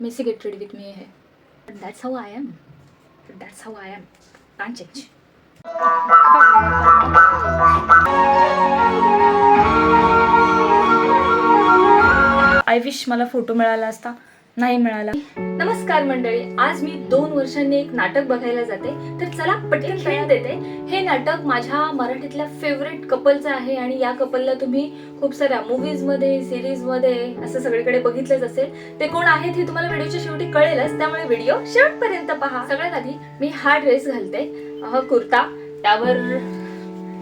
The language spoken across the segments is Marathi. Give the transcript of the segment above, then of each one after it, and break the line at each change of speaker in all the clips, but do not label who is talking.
Messy get ready with me आहे. But that's how I am that's how I am can't change I wish मला फोटो मिळाला असता. नाही मिळाला. नमस्कार मंडळी. आज मी दोन वर्षांनी एक नाटक बघायला जाते. तर चला पटकन ट्रेन देते. हे नाटक माझ्या मराठीतल्या फेवरेट कपलचं आहे आणि या कपलला तुम्ही खूप साऱ्या मूवीजमध्ये सिरीजमध्ये असं सगळीकडे बघितलंच असेल. ते कोण आहेत हे तुम्हाला व्हिडिओच्या शेवटी कळेलच. त्यामुळे व्हिडिओ शेवटपर्यंत पहा. सगळ्यात आधी मी हा ड्रेस घालते. हा कुर्ता. त्यावर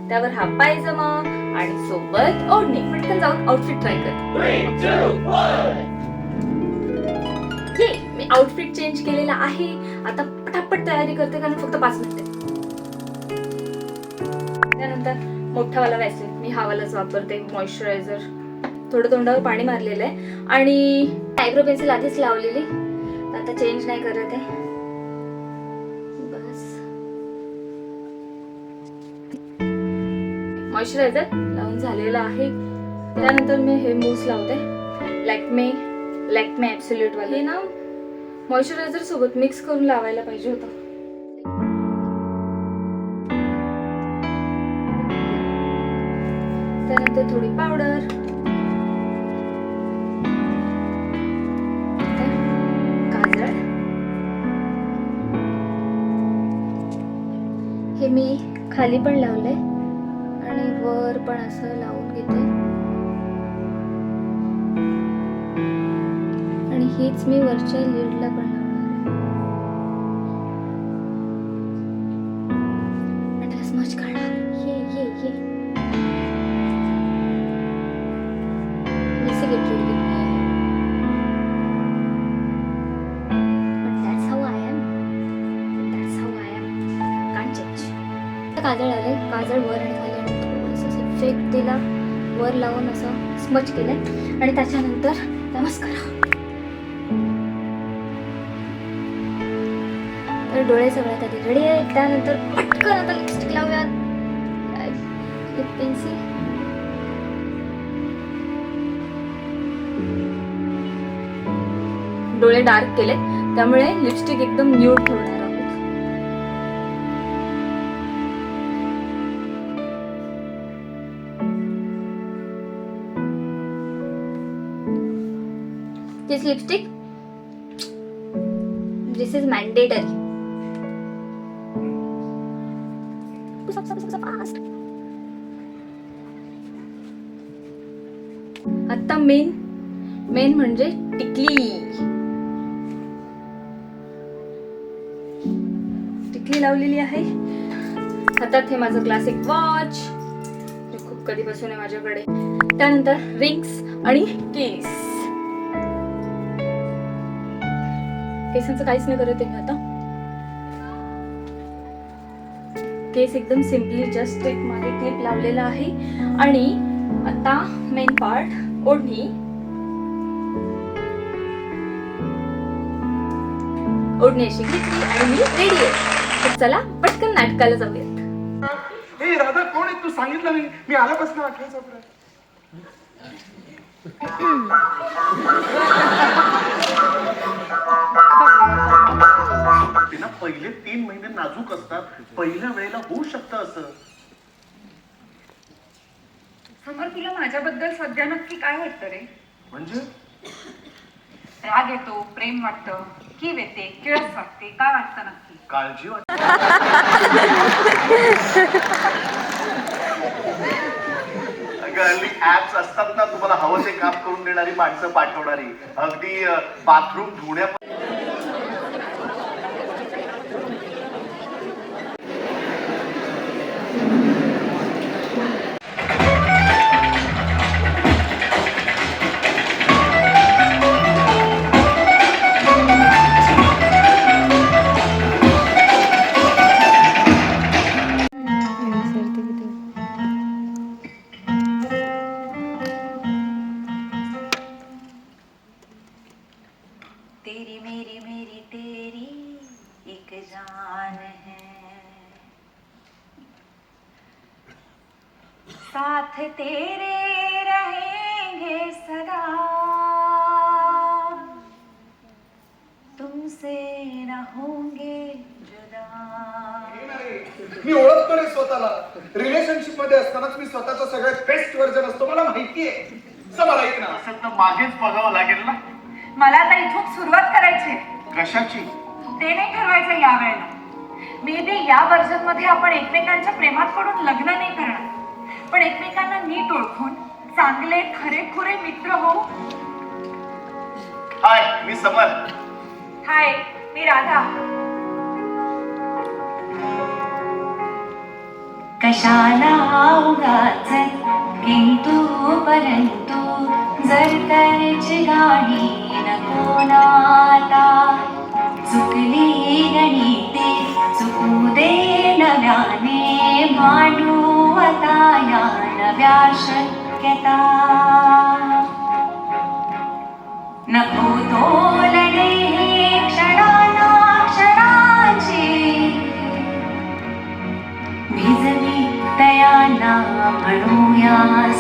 त्यावर हा पायजमा आणि सोबत ओढणी. पटकन जाऊन आउटफिट ट्राय करते आउटफिट चेंज केलेला आहे. आता पटापट तयारी करते कारण फक्त पाच मिनिटे त्यानंतर मोठावाला वॅसेल मी हा वालाच वापरते मॉइश्चरायझर थोडं तोंडावर पाणी मारलेलं आहे. आणि आयब्रो पेन्सिल आधीच लावलेली. आता चेंज नाही करत आहे. बस. मॉइश्चरायझर लावून झालेलं आहे. त्यानंतर मी हे मूव्स लावते. लॅक्मे लॅक्मे ॲब्सोल्यूट वाले. ना मॉइश्चरायझर सोबत मिक्स करून लावायला पाहिजे होतं. त्यानंतर थोडी पावडर. काजळ. हे मी खाली पण लावलंय आणि वर पण असं लावून घेते. हीच मी वरच्या लीडला पण त्याला स्मच काढणार ये ये ये. Missy get काजळ आले. काजळ वर आणि खाली आणि थोडंसं इफेक्ट तिला वर लावून असं स्मच केलं आणि त्याच्यानंतर नमस्कार. तर डोळे सगळ्यात आधी रेडी आहे. त्यानंतर पटकन आता लिपस्टिक लावूयात. लिप पेन्सिल डोळे डार्क केले त्यामुळे लिपस्टिक एकदम न्यूड ठेवणार आहोत. This lipstick, this is. Main main म्हणजे टिकली. टिकली लावलेली आहे. हातात हे माझं क्लासिक वॉच खूप कधीपासून आहे माझ्याकडे. त्यानंतर रिंग्स आणि केस केसांचं काहीच नाही करत आहे मी आता. केस एकदम सिम्पली जस्ट एक मागे क्लिप लावलेला आहे. आणि आता मेन पार्ट ओढणी. ओढणी अशी घेतली आणि मी रेडी आहे. चला पटकन नाटकाला जाऊयात
ए राधा कोण आहे? तू सांगितलं नाही. मी आल्यापासून आठवायचा प्रयत्न
पहिले तीन महिने नाजूक असतात. पहिल्या वेळेला होऊ शकतं असं.
समोर तुला माझ्याबद्दल सध्या नक्की काय वाटतं रे?
म्हणजे?
राग येतो प्रेम वाटतं कीव येते किळस वाटते काय वाटतं नक्की?
काळजी वाट ऍप्स असतात ना तुम्हाला हवं ते काम करून देणारी माणसं पाठवणारी. अगदी बाथरूम धुण्या
साथ तेरे रहेंगे सदा। तुमसे न होंगे जुदा।
मी ओळखतो रे स्वतःला. रिलेशनशिपमध्ये असतानाच मी स्वतःचा सगळ्यात बेस्ट व्हर्जन असतो. मला माहितीये. मला ऐक ना
असं तर मागेच बघावं लागेल ना.
मला आता इथून सुरुवात करायची.
कशाची?
ते नाही ठरवायचं या वेळेला मे बी या वर्जनमध्ये आपण एकमेकांच्या प्रेमात पडून लग्न नाही करणार. पण एकमेकांना नीट ओळखून चांगले खरे खुरे मित्र होऊ.
हाय मी समर.
हाय मी राधा. कशाला उगाच किंतु परंतु जर तरची गाडी नको नाता. चुकली गणिते चुकू दे नव्याने मांडू आता या नव्या शक्यता नको तोलणे क्षणाना क्षणाची भिजली तयाना म्हणूया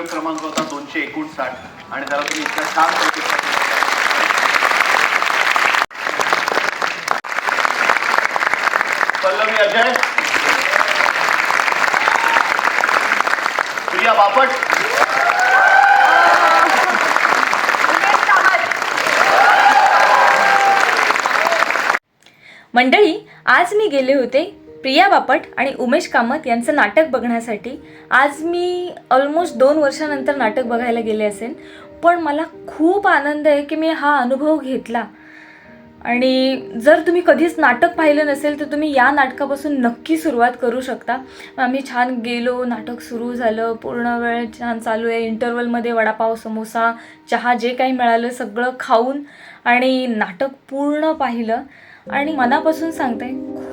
प्रयोग क्रमांक होता दोनशे एकोणसाठ. आणि त्याला तुम्ही इतका छान पल्लवी अजय. प्रिया बापट.
मंडळी आज मी गेले होते प्रिया बापट आणि उमेश कामत यांचं नाटक बघण्यासाठी. आज मी ऑलमोस्ट दोन वर्षानंतर नाटक बघायला गेले असेल. पण मला खूप आनंद आहे की मी हा अनुभव घेतला. आणि जर तुम्ही कधीच नाटक पाहिलं नसेल तर तुम्ही या नाटकापासून नक्की सुरुवात करू शकता. आम्ही छान गेलो नाटक सुरू झालं पूर्ण वेळ छान चालू आहे. इंटरवलमध्ये वडापाव समोसा चहा जे काही मिळालं सगळं खाऊन आणि नाटक पूर्ण पाहिलं. आणि मनापासून सांगते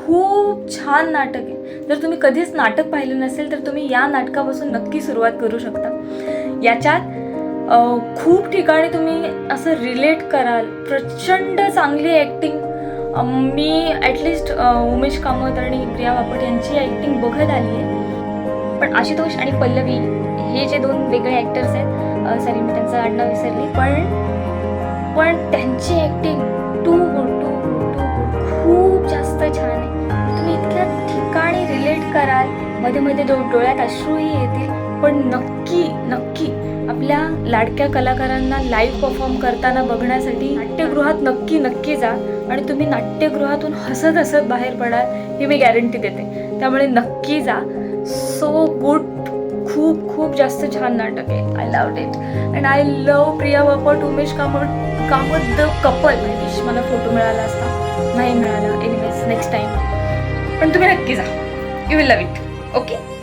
खूप छान नाटक आहे. जर तुम्ही कधीच नाटक पाहिलं नसेल तर तुम्ही या नाटकापासून नक्की सुरुवात करू शकता. याच्यात खूप ठिकाणी तुम्ही असं रिलेट कराल. प्रचंड चांगली ॲक्टिंग मी ॲटलिस्ट उमेश कामत आणि प्रिया बापट यांची ॲक्टिंग बघत आली आहे. पण आशुतोष आणि पल्लवी हे जे दोन वेगळे ॲक्टर्स आहेत सॉरी मी त्यांचं आडनाव विसरली. पण पण त्यांची ॲक्टिंग टू टू गुड मध्ये मध्ये दो डोळ्यात अश्रूही येतील. पण नक्की नक्की आपल्या लाडक्या कलाकारांना लाईव्ह परफॉर्म करताना बघण्यासाठी नाट्यगृहात नक्की नक्की जा. आणि तुम्ही नाट्यगृहातून हसत हसत बाहेर पडाल ही मी गॅरंटी देते. त्यामुळे नक्की जा. सो गुड खूप खूप जास्त छान नाटक आहे. I love it and I love Priya Bapat Umesh Kamat Kamat the couple wish मला फोटो मिळाला असता. नाही मिळाला. एनिवेज नेक्स्ट टाईम पण तुम्ही नक्की जा. You will love it okay